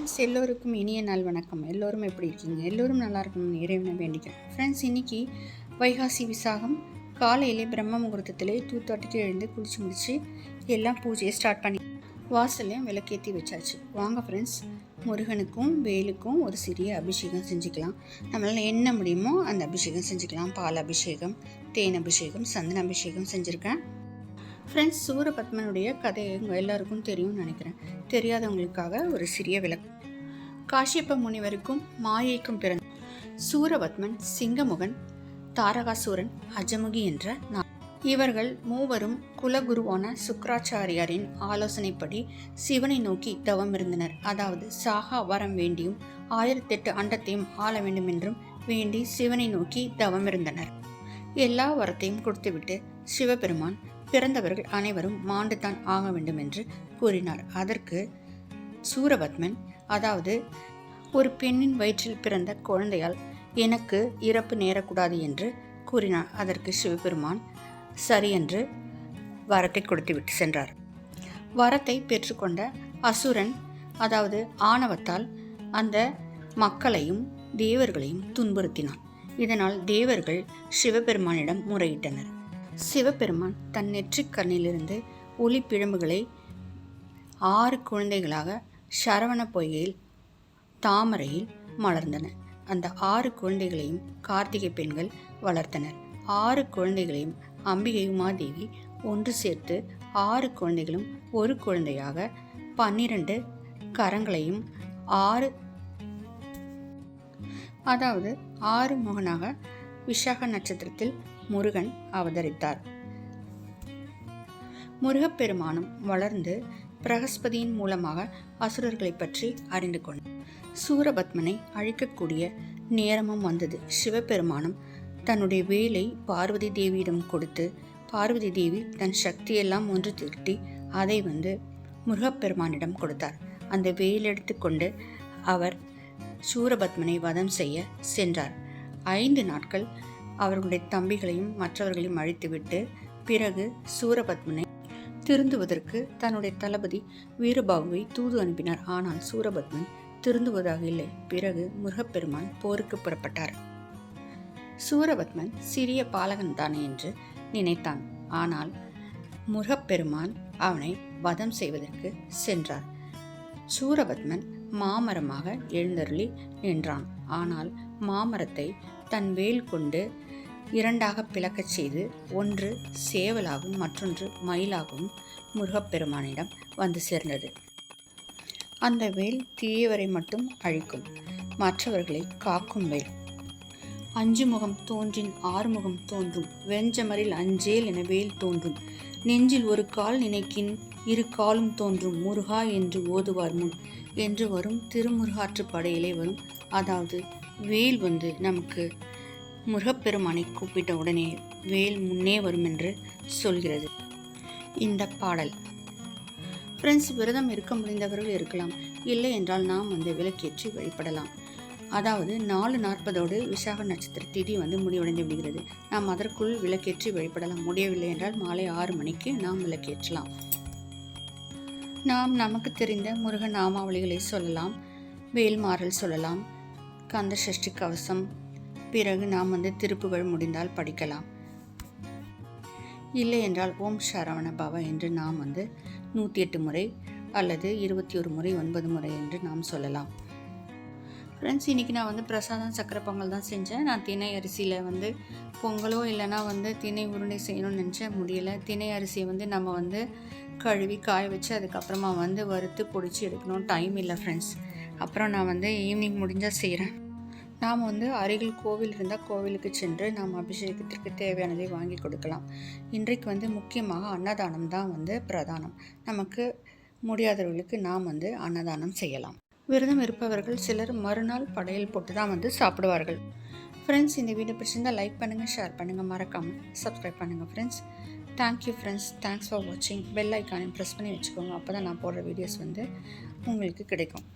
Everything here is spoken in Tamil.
ஃப்ரெண்ட்ஸ் எல்லோருக்கும் இனிய நாள் வணக்கம். எல்லோரும் எப்படி இருக்கீங்க? எல்லோரும் நல்லா இருக்கணும்னு இறைவனை வேண்டிக்கிறேன் ஃப்ரெண்ட்ஸ் இன்றைக்கி வைகாசி விசாகம். காலையிலே பிரம்ம முகூர்த்தத்திலே டூ தேர்ட்டிக்கு எழுந்து குளிச்சு முடிச்சு எல்லாம் பூஜையை ஸ்டார்ட் பண்ணி வாசல்லையும் விளக்கேற்றி வச்சாச்சு. வாங்க ஃப்ரெண்ட்ஸ் முருகனுக்கும் வேலுக்கும் ஒரு சிறிய அபிஷேகம் செஞ்சுக்கலாம். நம்மளால் என்ன முடியுமோ அந்த அபிஷேகம் செஞ்சுக்கலாம். பால் அபிஷேகம் தேன் அபிஷேகம் சந்தன அபிஷேகம் செஞ்சுருக்கேன். ஃப்ரெண்ட்ஸ் சூரபத்மனுடைய கதை எல்லாருக்கும் தெரியும்னு நினைக்கிறேன். தெரியாதவங்களுக்காக ஒரு சிறிய விளக்கு. காஷ்யப்ப முனிவருக்கும் மாயைக்கும் பிறந்த சூரபத்மன் சிங்கமுகன் தாரகாசூரன் அஜமுகி என்ற நா- இவர்கள் மூவரும் குலகுருவான சுக்கராச்சாரியாரின் ஆலோசனைப்படி சிவனை நோக்கி தவம் இருந்தனர். அதாவது சாகா வரம் வேண்டியும் ஆயிரத்தெட்டு அண்டத்தையும் ஆள வேண்டும் என்றும் வேண்டி சிவனை நோக்கி தவம் இருந்தனர். எல்லா வரத்தையும் கொடுத்துவிட்டு சிவபெருமான் பிறந்தவர்கள் அனைவரும் மாண்டுதான் ஆக வேண்டும் என்று கூறினார். அதற்கு சூரபத்மன் அதாவது ஒரு பெண்ணின் வயிற்றில் பிறந்த குழந்தையால் எனக்கு இறப்பு நேரக்கூடாது என்று கூறினார். அதற்கு சிவபெருமான் சரி என்று வரத்தை கொடுத்துவிட்டு சென்றார். வரத்தை பெற்றுக்கொண்ட அசுரன் அதாவது ஆணவத்தால் அந்த மக்களையும் தேவர்களையும் துன்புறுத்தினான். இதனால் தேவர்கள் சிவபெருமானிடம் முறையிட்டனர். சிவபெருமான் தன் நெற்றிக்கண்ணிலிருந்து ஒளி பிழம்புகளை ஆறு குழந்தைகளாக சரவண பொய்கையில் தாமரையில் மலர்ந்தன. அந்த ஆறு குழந்தைகளையும் கார்த்திகை பெண்கள் வளர்த்தனர். ஆறு குழந்தைகளையும் அம்பிகை உமாதேவி ஒன்று சேர்த்து ஆறு குழந்தைகளும் ஒரு குழந்தையாக பன்னிரண்டு கரங்களையும் ஆறு அதாவது ஆறு முகனாக விஷாக நட்சத்திரத்தில் முருகன் அவதரித்தார். முருகப்பெருமானும் வளர்ந்து பிரகஸ்பதியின் மூலமாக அசுரர்களை பற்றி அறிந்து கொண்டார் சூரபத்மனை அழிக்கக்கூடிய நேரமும் வந்தது. சிவபெருமானும் தன்னுடைய வேலை பார்வதி தேவியிடம் கொடுத்து பார்வதி தேவி தன் சக்தியெல்லாம் ஒன்று திரட்டி அதை வந்து முருகப்பெருமானிடம் கொடுத்தார். அந்த வேல் எடுத்துக்கொண்டு அவர் சூரபத்மனை வதம் செய்ய சென்றார். ஐந்து நாட்கள் அவர்களுடைய தம்பிகளையும் மற்றவர்களையும் அழித்துவிட்டு பிறகு சூரபத்மனை திருந்துவதற்கு தன்னுடைய தளபதி வீரபாகுவை தூது அனுப்பினார். ஆனால் சூரபத்மன் திருந்துவதாக இல்லை. பிறகு முருகப்பெருமான் போருக்கு புறப்பட்டார். சூரபத்மன் சிறிய பாலகன் தானே என்று நினைத்தான். ஆனால் முருகப்பெருமான் அவனை வதம் செய்வதற்கு சென்றார். சூரபத்மன் மாமரமாக எழுந்தருளி நின்றான். ஆனால் மாமரத்தை தன் வேல் கொண்டு இரண்டாக பிளக்கச் செய்து ஒன்று சேவலாகவும் மற்றொன்று மயிலாகவும் முருகப்பெருமானிடம் வந்து சேர்ந்தது. அந்த வேல் தீயவரை மட்டும் அழிக்கும் மற்றவர்களை காக்கும் வேல். அஞ்சு முகம் தோன்றின் ஆறுமுகம் தோன்றும் வெஞ்சமரில் அஞ்சேல் என வேல் தோன்றும். நெஞ்சில் ஒரு கால் நினைக்கின் இரு காலும் தோன்றும் முருகா என்று ஓதுவார் முன். என்று வரும் திருமுருகாற்று படையிலே வரும் அதாவது வேல் வந்து நமக்கு முருகப்பெருமானை கூப்பிட்ட உடனே வேல் முன்னே வரும் என்று சொல்கிறது. இந்த பாடல். ஃப்ரெண்ட்ஸ் விரதம் இருக்க முடிந்தவர்கள் இருக்கலாம். இல்லை என்றால் நாம் வந்து விளக்கேற்றி வழிபடலாம். அதாவது நாலு நாற்பதோடு விசாக நட்சத்திர திதி வந்து முடிவடைந்து விடுகிறது. நாம் அதற்குள் விளக்கேற்றி வழிபடலாம். முடியவில்லை என்றால் மாலை ஆறு மணிக்கு நாம் விளக்கேற்றலாம். நாம் நமக்கு தெரிந்த முருக நாமாவளிகளை சொல்லலாம். வேல்மாறல் சொல்லலாம். கந்த சஷ்டி கவசம் பிறகு நாம் வந்து திருப்புகள் முடிந்தால் படிக்கலாம். இல்லை என்றால் ஓம் சரவண பவ என்று நாம் வந்து நூற்றி எட்டு முறை அல்லது இருபத்தி ஒரு முறை ஒன்பது முறை என்று நாம் சொல்லலாம். ஃப்ரெண்ட்ஸ் இன்றைக்கி நான் வந்து பிரசாதம் சக்கரை பொங்கல் தான் செஞ்சேன். நான் திணை அரிசியில் வந்து பொங்கலோ இல்லைனா வந்து திணை உருண்டை செய்யணும்னு நினச்சேன். முடியலை. திணை அரிசியை வந்து நம்ம வந்து கழுவி காய வச்சு அதுக்கப்புறமா வந்து வறுத்து பொடிச்சு எடுக்கணும். டைம் இல்லை ஃப்ரெண்ட்ஸ் அப்புறம் நான் வந்து ஈவினிங் முடிஞ்சால் செய்கிறேன் நாம் வந்து அருகில் கோவில் இருந்தால் கோவிலுக்கு சென்று நாம் அபிஷேகத்திற்கு தேவையானதை வாங்கி கொடுக்கலாம். இன்றைக்கு வந்து முக்கியமாக அன்னதானம் தான் வந்து பிரதானம். நமக்கு முடியாதவர்களுக்கு நாம் வந்து அன்னதானம் செய்யலாம். விரதம் இருப்பவர்கள் சிலர் மறுநாள் படையல் போட்டு தான் வந்து சாப்பிடுவார்கள். ஃப்ரெண்ட்ஸ் இந்த வீடியோ பிடிச்சிருந்தால் லைக் பண்ணுங்கள் ஷேர் பண்ணுங்கள் மறக்காமல் சப்ஸ்கிரைப் பண்ணுங்கள் friends thank you friends thanks for வாட்சிங் பெல் ஐக்கானையும் ப்ரெஸ் பண்ணி வச்சுக்கோங்க. அப்போ தான் நான் போடுற வீடியோஸ் வந்து உங்களுக்கு கிடைக்கும்.